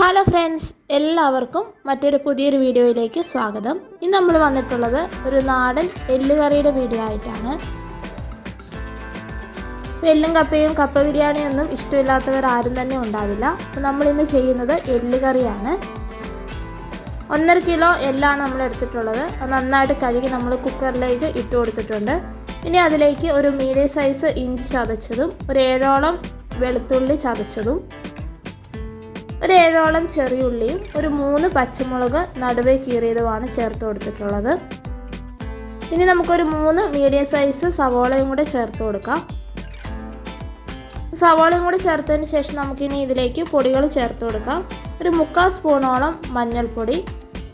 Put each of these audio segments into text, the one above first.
Hello friends എല്ലാവർക്കും മറ്റൊരു പുതിയൊരു വീഡിയോയിലേക്ക് സ്വാഗതം. ഇന്ന് നമ്മൾ വന്നിട്ടുള്ളത് ഒരു നാടൻ എല്ലുകറിയുടെ വീഡിയോ ആയിട്ടാണ്. എല്ലും കപ്പയും കപ്പ ബിരിയാണിയൊന്നും ഇഷ്ടമില്ലാത്തവർ ആരും തന്നെ ഉണ്ടാവില്ല. അപ്പോൾ നമ്മളിന്ന് ചെയ്യുന്നത് എല്ലുകറിയാണ്. ഒന്നര കിലോ എല്ലാണ് നമ്മൾ എടുത്തിട്ടുള്ളത്. നന്നായിട്ട് കഴുകി നമ്മൾ കുക്കറിലേക്ക് ഇട്ട് കൊടുത്തിട്ടുണ്ട്. ഇനി അതിലേക്ക് ഒരു മീഡിയം സൈസ് ഇഞ്ചി ചതച്ചതും ഒരു ഏഴോളം വെളുത്തുള്ളി ചതച്ചതും ഒരു ഏഴോളം ചെറിയുള്ളിയും ഒരു മൂന്ന് പച്ചമുളക് നടുവേ കീറിയതുമാണ് ചേർത്ത് കൊടുത്തിട്ടുള്ളത്. ഇനി നമുക്കൊരു മൂന്ന് മീഡിയം സൈസ് സവോളയും കൂടെ ചേർത്ത് കൊടുക്കാം. സവോളയും കൂടെ ചേർത്തതിന് ശേഷം നമുക്കിനി ഇതിലേക്ക് പൊടികൾ ചേർത്ത് കൊടുക്കാം. ഒരു മുക്കാൽ സ്പൂണോളം മഞ്ഞൾപ്പൊടി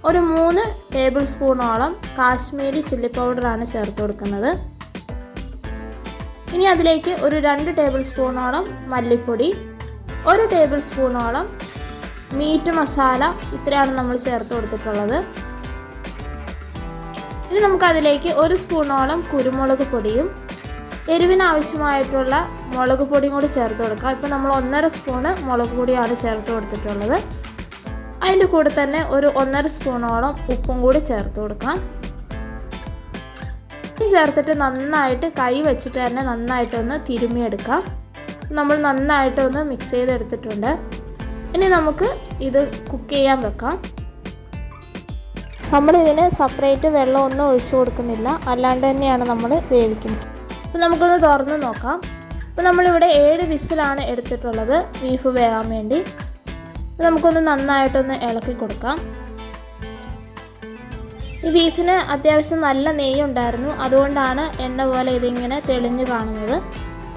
ഒരു മൂന്ന് ടേബിൾ സ്പൂണോളം കാശ്മീരി ചില്ലി പൗഡറാണ് ചേർത്ത് കൊടുക്കുന്നത്. ഇനി അതിലേക്ക് ഒരു രണ്ട് ടേബിൾ സ്പൂണോളം മല്ലിപ്പൊടി ഒരു ടേബിൾ സ്പൂണോളം മീറ്റ് മസാല ഇത്രയാണ് നമ്മൾ ചേർത്ത് കൊടുത്തിട്ടുള്ളത്. ഇനി നമുക്കതിലേക്ക് ഒരു സ്പൂണോളം കുരുമുളക് പൊടിയും എരിവിന് ആവശ്യമായിട്ടുള്ള മുളക് പൊടിയും കൂടി ചേർത്ത് കൊടുക്കാം. ഇപ്പോൾ നമ്മൾ ഒന്നര സ്പൂണ് മുളക് പൊടിയാണ് ചേർത്ത് കൊടുത്തിട്ടുള്ളത്. അതിന്റെ കൂടെ തന്നെ ഒരു ഒന്നര സ്പൂണോളം ഉപ്പും കൂടി ചേർത്ത് കൊടുക്കാം. ചേർത്തിട്ട് നന്നായിട്ട് കൈ വെച്ചിട്ട് തന്നെ നന്നായിട്ടൊന്ന് തിരുമ്മിയെടുക്കാം. നമ്മൾ നന്നായിട്ടൊന്ന് മിക്സ് ചെയ്തെടുത്തിട്ടുണ്ട്. ഇനി നമുക്ക് ഇത് കുക്ക് ചെയ്യാൻ വെക്കാം. നമ്മളിതിന് സെപ്പറേറ്റ് വെള്ളമൊന്നും ഒഴിച്ചു കൊടുക്കുന്നില്ല. അല്ലാണ്ട് തന്നെയാണ് നമ്മൾ വേവിക്കുന്നത്. അപ്പോൾ നമുക്കൊന്ന് തുറന്ന് നോക്കാം. അപ്പോൾ നമ്മളിവിടെ ഏഴ് വിസിലാണ് എടുത്തിട്ടുള്ളത് ബീഫ് വേകാൻ വേണ്ടി. നമുക്കൊന്ന് നന്നായിട്ടൊന്ന് ഇളക്കി കൊടുക്കാം. ഈ ബീഫിന് അത്യാവശ്യം നല്ല നെയ്യുണ്ടായിരുന്നു അതുകൊണ്ടാണ് എണ്ണ പോലെ ഇതിങ്ങനെ തെളിഞ്ഞു കാണുന്നത്.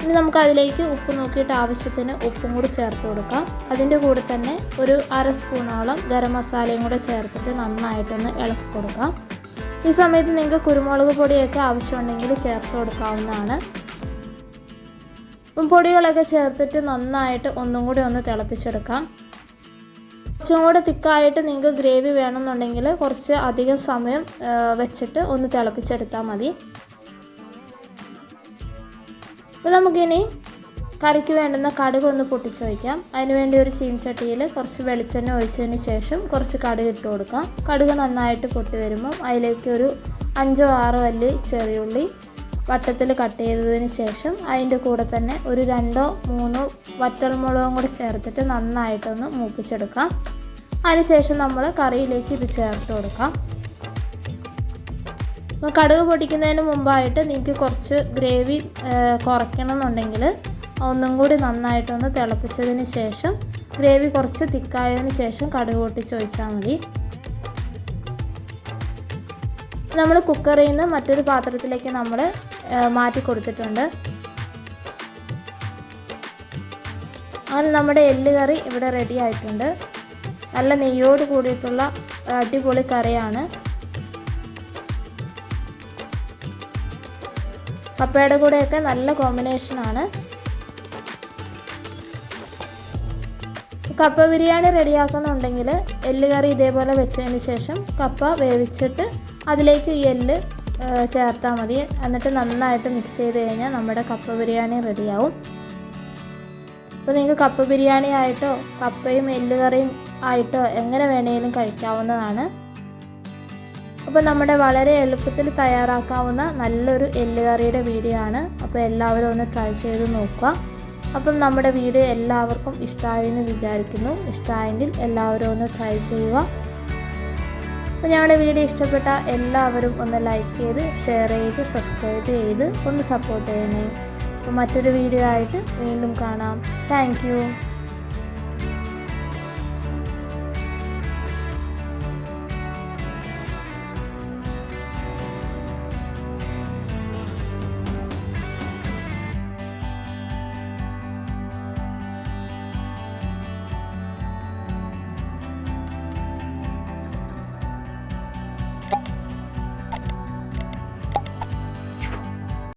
ഇനി നമുക്ക് അതിലേക്ക് ഉപ്പ് നോക്കിയിട്ട് ആവശ്യത്തിന് ഉപ്പും കൂടി ചേർത്ത് കൊടുക്കാം. അതിന്റെ കൂടെ തന്നെ ഒരു അര സ്പൂണോളം ഗരം മസാലയും കൂടെ ചേർത്തിട്ട് നന്നായിട്ടൊന്ന് ഇളക്കി കൊടുക്കാം. ഈ സമയത്ത് നിങ്ങൾക്ക് കുരുമുളക് പൊടിയൊക്കെ ആവശ്യമുണ്ടെങ്കിൽ ചേർത്ത് കൊടുക്കാവുന്നതാണ്. പൊടികളൊക്കെ ചേർത്തിട്ട് നന്നായിട്ട് ഒന്നും കൂടി ഒന്ന് തിളപ്പിച്ചെടുക്കാം. കുറച്ചും കൂടെ തിക്കായിട്ട് നിങ്ങൾക്ക് ഗ്രേവി വേണമെന്നുണ്ടെങ്കിൽ കുറച്ച് അധികം സമയം വെച്ചിട്ട് ഒന്ന് തിളപ്പിച്ചെടുത്താൽ മതി. അപ്പോൾ നമുക്കിനി കറിക്ക് വേണ്ടുന്ന കടുക് ഒന്ന് പൊട്ടിച്ച് വയ്ക്കാം അതിന് വേണ്ടി ഒരു ചീൻചട്ടിയിൽ കുറച്ച് വെളിച്ചെണ്ണ ഒഴിച്ചതിന് ശേഷം കുറച്ച് കടുക് ഇട്ട് കൊടുക്കാം. കടുക് നന്നായിട്ട് പൊട്ടി വരുമ്പം അതിലേക്ക് ഒരു അഞ്ചോ ആറോ അല്ലി ചെറിയുള്ളി വട്ടത്തിൽ കട്ട് ചെയ്തതിന് ശേഷം അതിന്റെ കൂടെ തന്നെ ഒരു രണ്ടോ മൂന്നോ വറ്റൽമുളകും കൂടി ചേർത്തിട്ട് നന്നായിട്ടൊന്ന് മൂപ്പിച്ചെടുക്കാം. അതിനുശേഷം നമ്മൾ കറിയിലേക്ക് ഇത് ചേർത്ത് കൊടുക്കാം. കടുക് പൊടിക്കുന്നതിന് മുമ്പായിട്ട് നിങ്ങൾക്ക് കുറച്ച് ഗ്രേവി കുറയ്ക്കണം എന്നുണ്ടെങ്കിൽ ഒന്നും കൂടി നന്നായിട്ടൊന്ന് തിളപ്പിച്ചതിന് ശേഷം ഗ്രേവി കുറച്ച് തിക്കായതിന് ശേഷം കടുക് പൊട്ടിച്ച് ഒഴിച്ചാൽ മതി. നമ്മൾ കുക്കറിൽ നിന്ന് മറ്റൊരു പാത്രത്തിലേക്ക് നമ്മൾ മാറ്റി കൊടുത്തിട്ടുണ്ട്. അങ്ങനെ നമ്മുടെ എല്ല് കറി ഇവിടെ റെഡി ആയിട്ടുണ്ട്. നല്ല നെയ്യോട് കൂടിയിട്ടുള്ള അടിപൊളി കറിയാണ്. കപ്പയുടെ കൂടെയൊക്കെ നല്ല കോമ്പിനേഷനാണ് കപ്പ ബിരിയാണി റെഡിയാക്കുന്നുണ്ടെങ്കിൽ എല്ല് കറി ഇതേപോലെ വെച്ചതിന് ശേഷം കപ്പ വേവിച്ചിട്ട് അതിലേക്ക് ഈ എല്ല് ചേർത്താൽ മതി. എന്നിട്ട് നന്നായിട്ട് മിക്സ് ചെയ്ത് കഴിഞ്ഞാൽ നമ്മുടെ കപ്പ ബിരിയാണി റെഡിയാവും അപ്പോൾ നിങ്ങൾക്ക് കപ്പ ബിരിയാണി ആയിട്ടോ കപ്പയും എല്ല് കറിയും ആയിട്ടോ എങ്ങനെ വേണമെങ്കിലും കഴിക്കാവുന്നതാണ്. അപ്പോൾ നമ്മുടെ വളരെ എളുപ്പത്തിൽ തയ്യാറാക്കാവുന്ന നല്ലൊരു എല്ലുകറിയുടെ വീഡിയോ ആണ്. അപ്പോൾ എല്ലാവരും ഒന്ന് ട്രൈ ചെയ്ത് നോക്കുക. അപ്പം നമ്മുടെ വീഡിയോ എല്ലാവർക്കും ഇഷ്ടമായെന്ന് വിചാരിക്കുന്നു. ഇഷ്ടമായെങ്കിൽ എല്ലാവരും ഒന്ന് ട്രൈ ചെയ്യുക. അപ്പോൾ ഞങ്ങളുടെ വീഡിയോ ഇഷ്ടപ്പെട്ട എല്ലാവരും ഒന്ന് ലൈക്ക് ചെയ്ത് ഷെയർ ചെയ്ത് സബ്സ്ക്രൈബ് ചെയ്ത് ഒന്ന് സപ്പോർട്ട് ചെയ്യണേ. അപ്പോൾ മറ്റൊരു വീഡിയോ ആയിട്ട് വീണ്ടും കാണാം. താങ്ക്